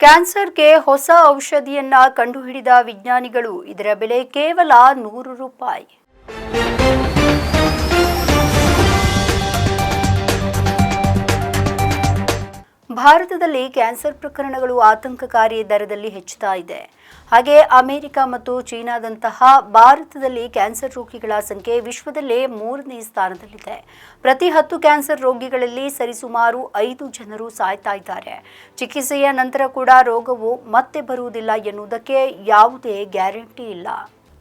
ಕ್ಯಾನ್ಸರ್ಗೆ ಹೊಸ ಔಷಧಿಯನ್ನ ಕಂಡುಹಿಡಿದ ವಿಜ್ಞಾನಿಗಳು ಇದರ ಬೆಲೆ ಕೇವಲ ನೂರು ರೂಪಾಯಿ. ಭಾರತದಲ್ಲಿ ಕ್ಯಾನ್ಸರ್ ಪ್ರಕರಣಗಳು ಆತಂಕಕಾರಿ ದರದಲ್ಲಿ ಹೆಚ್ಚುತ್ತಾ ಇದೆ. ಹಾಗೆ ಅಮೆರಿಕ ಮತ್ತು ಚೀನಾದಂತಹ ಭಾರತದಲ್ಲಿ ಕ್ಯಾನ್ಸರ್ ರೋಗಿಗಳ ಸಂಖ್ಯೆ ವಿಶ್ವದಲ್ಲೇ ಮೂರನೇ ಸ್ಥಾನದಲ್ಲಿದೆ. ಪ್ರತಿ ಹತ್ತು ಕ್ಯಾನ್ಸರ್ ರೋಗಿಗಳಲ್ಲಿ ಸರಿಸುಮಾರು ಐದು ಜನರು ಸಾಯ್ತಾ ಇದ್ದಾರೆ. ಚಿಕಿತ್ಸೆಯ ನಂತರ ಕೂಡ ರೋಗವು ಮತ್ತೆ ಬರುವುದಿಲ್ಲ ಎನ್ನುವುದಕ್ಕೆ ಯಾವುದೇ ಗ್ಯಾರಂಟಿ ಇಲ್ಲ.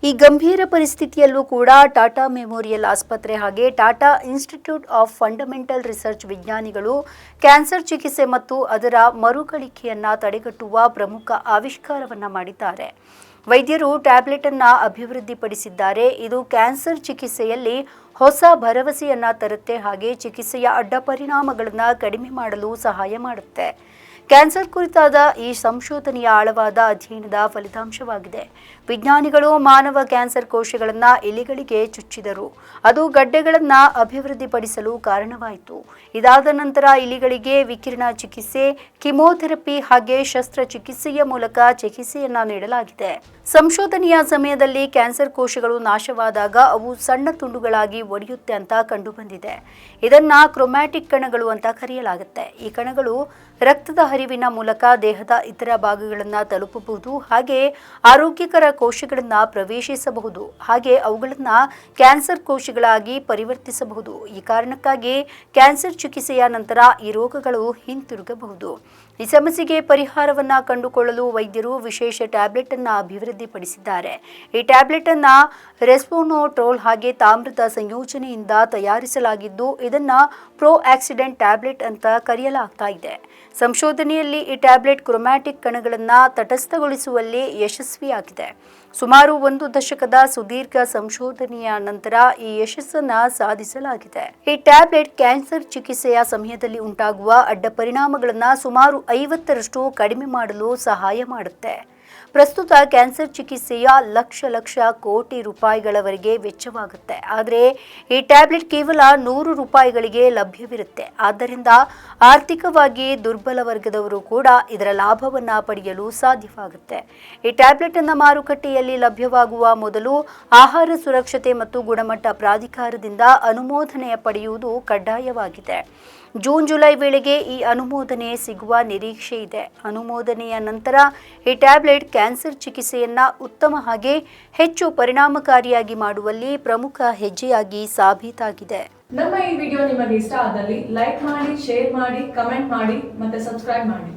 ಈ ಗಂಭೀರ ಪರಿಸ್ಥಿತಿಯಲ್ಲೂ ಕೂಡ ಟಾಟಾ ಮೆಮೋರಿಯಲ್ ಆಸ್ಪತ್ರೆ ಹಾಗೆ Tata institute of fundamental research ವಿಜ್ಞಾನಿಗಳು ಕ್ಯಾನ್ಸರ್ ಚಿಕಿತ್ಸೆ ಮತ್ತು ಅದರ ಮರುಕಳಿಕೆಯನ್ನು ತಡೆಗಟ್ಟುವ ಪ್ರಮುಖ ಆವಿಷ್ಕಾರವನ್ನು ಮಾಡಿದ್ದಾರೆ. ವೈದ್ಯರು ಟ್ಯಾಬ್ಲೆಟ್ ಅನ್ನ ಅಭಿವೃದ್ಧಿಪಡಿಸಿದ್ದಾರೆ. ಇದು ಕ್ಯಾನ್ಸರ್ ಚಿಕಿತ್ಸೆಯಲ್ಲಿ ಹೊಸ ಭರವಸೆಯನ್ನ ತರುತ್ತೆ. ಹಾಗೆ ಚಿಕಿತ್ಸೆಯ ಅಡ್ಡ ಪರಿಣಾಮಗಳನ್ನು ಕಡಿಮೆ ಮಾಡಲು ಸಹಾಯ ಮಾಡುತ್ತೆ. ಕ್ಯಾನ್ಸರ್ ಕುರಿತಾದ ಈ ಸಂಶೋಧನೆಯ ಆಳವಾದ ಅಧ್ಯಯನದ ಫಲಿತಾಂಶವಾಗಿದೆ. ವಿಜ್ಞಾನಿಗಳು ಮಾನವ ಕ್ಯಾನ್ಸರ್ ಕೋಶಗಳನ್ನು ಎಲೆಗಳಿಗೆ ಚುಚ್ಚಿದರು. ಅದು ಗಡ್ಡೆಗಳನ್ನು ಅಭಿವೃದ್ಧಿಪಡಿಸಲು ಕಾರಣವಾಯಿತು. ಇದಾದ ನಂತರ ಇಲಿಗಳಿಗೆ ವಿಕಿರಣ ಚಿಕಿತ್ಸೆ, ಕಿಮೋಥೆರಪಿ ಹಾಗೆ ಶಸ್ತ್ರಚಿಕಿತ್ಸೆಯ ಮೂಲಕ ಚಿಕಿತ್ಸೆಯನ್ನ ನೀಡಲಾಗಿದೆ. ಸಂಶೋಧನೆಯ ಸಮಯದಲ್ಲಿ ಕ್ಯಾನ್ಸರ್ ಕೋಶಗಳು ನಾಶವಾದಾಗ ಅವು ಸಣ್ಣ ತುಂಡುಗಳಾಗಿ ಒಡೆಯುತ್ತೆ ಅಂತ ಕಂಡುಬಂದಿದೆ. ಇದನ್ನ ಕ್ರೊಮ್ಯಾಟಿಕ್ ಕಣಗಳು ಅಂತ ಕರೆಯಲಾಗುತ್ತೆ. ಈ ಕಣಗಳು ರಕ್ತದ ಹರಿವಿನ ಮೂಲಕ ದೇಹದ ಇತರ ಭಾಗಗಳನ್ನು ತಲುಪಬಹುದು. ಹಾಗೆ ಆರೋಗ್ಯಕರ ಕೋಶಗಳನ್ನು ಪ್ರವೇಶಿಸಬಹುದು. ಹಾಗೆ ಅವುಗಳನ್ನು ಕ್ಯಾನ್ಸರ್ ಕೋಶಗಳಾಗಿ ಪರಿವರ್ತಿಸಬಹುದು. ಈ ಕಾರಣಕ್ಕಾಗಿ ಕ್ಯಾನ್ಸರ್ ಚಿಕಿತ್ಸೆಯ ನಂತರ ಈ ರೋಗಗಳು ಹಿಂತಿರುಗಬಹುದು. ಈ ಸಮಸ್ಯೆಗೆ ಪರಿಹಾರವನ್ನ ಕಂಡುಕೊಳ್ಳಲು ವೈದ್ಯರು ವಿಶೇಷ ಟ್ಯಾಬ್ಲೆಟ್ ಅನ್ನು ಅಭಿವೃದ್ಧಿಪಡಿಸಿದ್ದಾರೆ. ಈ ಟ್ಯಾಬ್ಲೆಟ್ ಅನ್ನ ರೆಸ್ಪೋನೋಟ್ರೋಲ್ ಹಾಗೆ ತಾಮ್ರದ ಸಂಯೋಜನೆಯಿಂದ ತಯಾರಿಸಲಾಗಿದ್ದು, ಇದನ್ನ ಪ್ರೋ ಆಕ್ಸಿಡೆಂಟ್ ಟ್ಯಾಬ್ಲೆಟ್ ಅಂತ ಕರೆಯಲಾಗ್ತಾ ಇದೆ. ಸಂಶೋಧನೆಯಲ್ಲಿ ಈ ಟ್ಯಾಬ್ಲೆಟ್ ಕ್ರೊಮ್ಯಾಟಿಕ್ ಕಣಗಳನ್ನು ತಟಸ್ಥಗೊಳಿಸುವಲ್ಲಿ ಯಶಸ್ವಿಯಾಗಿದೆ. ಸುಮಾರು ಒಂದು ದಶಕದ ಸುದೀರ್ಘ ಸಂಶೋಧನೆಯ ನಂತರ ಈ ಯಶಸ್ಸನ್ನು ಸಾಧಿಸಲಾಗಿದೆ. ಈ ಟ್ಯಾಬ್ಲೆಟ್ ಕ್ಯಾನ್ಸರ್ ಚಿಕಿತ್ಸೆಯ ಸಮಯದಲ್ಲಿ ಉಂಟಾಗುವ ಅಡ್ಡ ಪರಿಣಾಮಗಳನ್ನು ಸುಮಾರು ಐವತ್ತರಷ್ಟು ಕಡಿಮೆ ಮಾಡಲು ಸಹಾಯ ಮಾಡುತ್ತೆ. ಪ್ರಸ್ತುತ ಕ್ಯಾನ್ಸರ್ ಚಿಕಿತ್ಸೆಯ ಲಕ್ಷ ಲಕ್ಷ ಕೋಟಿ ರೂಪಾಯಿಗಳವರೆಗೆ ವೆಚ್ಚವಾಗುತ್ತೆ. ಆದರೆ ಈ ಟ್ಯಾಬ್ಲೆಟ್ ಕೇವಲ ನೂರು ರೂಪಾಯಿಗಳಿಗೆ ಲಭ್ಯವಿರುತ್ತೆ. ಆದ್ದರಿಂದ ಆರ್ಥಿಕವಾಗಿ ದುರ್ಬಲ ವರ್ಗದವರು ಕೂಡ ಇದರ ಲಾಭವನ್ನು ಪಡೆಯಲು ಸಾಧ್ಯವಾಗುತ್ತೆ. ಈ ಟ್ಯಾಬ್ಲೆಟ್ ಅನ್ನು ಮಾರುಕಟ್ಟೆಯಲ್ಲಿ ಲಭ್ಯವಾಗುವ ಮೊದಲು ಆಹಾರ ಸುರಕ್ಷತೆ ಮತ್ತು ಗುಣಮಟ್ಟ ಪ್ರಾಧಿಕಾರದಿಂದ ಅನುಮೋದನೆ ಪಡೆಯುವುದು ಕಡ್ಡಾಯವಾಗಿದೆ. ಜೂನ್, ಜುಲೈ ವೇಳೆಗೆ ಈ ಅನುಮೋದನೆ ಸಿಗುವ ನಿರೀಕ್ಷೆ ಇದೆ. ಅನುಮೋದನೆಯ ನಂತರ ಈ ಟ್ಯಾಬ್ಲೆಟ್ ಕ್ಯಾನ್ಸರ್ ಚಿಕಿತ್ಸೆಯನ್ನ ಉತ್ತಮ ಹಾಗೆ ಹೆಚ್ಚು ಪರಿಣಾಮಕಾರಿಯಾಗಿ ಮಾಡುವಲ್ಲಿ ಪ್ರಮುಖ ಹೆಜ್ಜೆಯಾಗಿ ಸಾಬೀತಾಗಿದೆ. ನಮ್ಮ ಈ ವಿಡಿಯೋ ನಿಮಗೆ ಇಷ್ಟ ಆದಲ್ಲಿ ಲೈಕ್ ಮಾಡಿ, ಶೇರ್ ಮಾಡಿ, ಕಮೆಂಟ್ ಮಾಡಿ ಮತ್ತೆ ಸಬ್ಸ್ಕ್ರೈಬ್ ಮಾಡಿ.